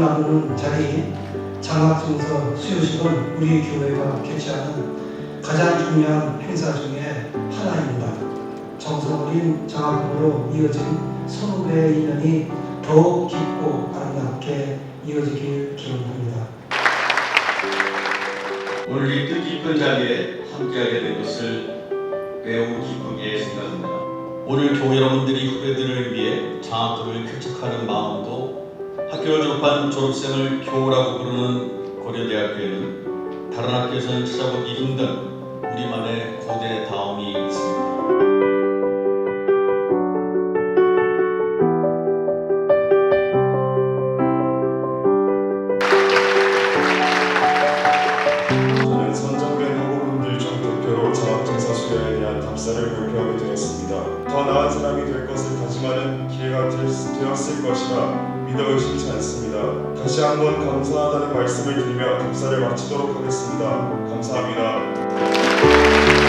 나누는 자리 장학증서 수여식은 우리 교회가 개최하는 가장 중요한 행사 중에 하나입니다. 정성 어린 장학금으로 이어진 선후배의 인연이 더욱 깊고 아름답게 이어지길 기원합니다. 오늘 이 뜻깊은 자리에 함께하게 된 것을 매우 기쁘게 생각합니다. 오늘 교회 여러분들이 후배들을 위해 장학금을 개척하는 마음도 학교를 졸업한 졸업생을 교우라고 부르는 고려대학교에는 다른 학교에서는 찾아보기 힘든 우리만의 고대다움이 있습니다. 답사를 발표하게 되었습니다. 더 나은 사람이 될 것을 다짐하는 기회가 되었을 것이라 믿어 의심치 않습니다. 다시 한번 감사하다는 말씀을 드리며 답사를 마치도록 하겠습니다. 감사합니다.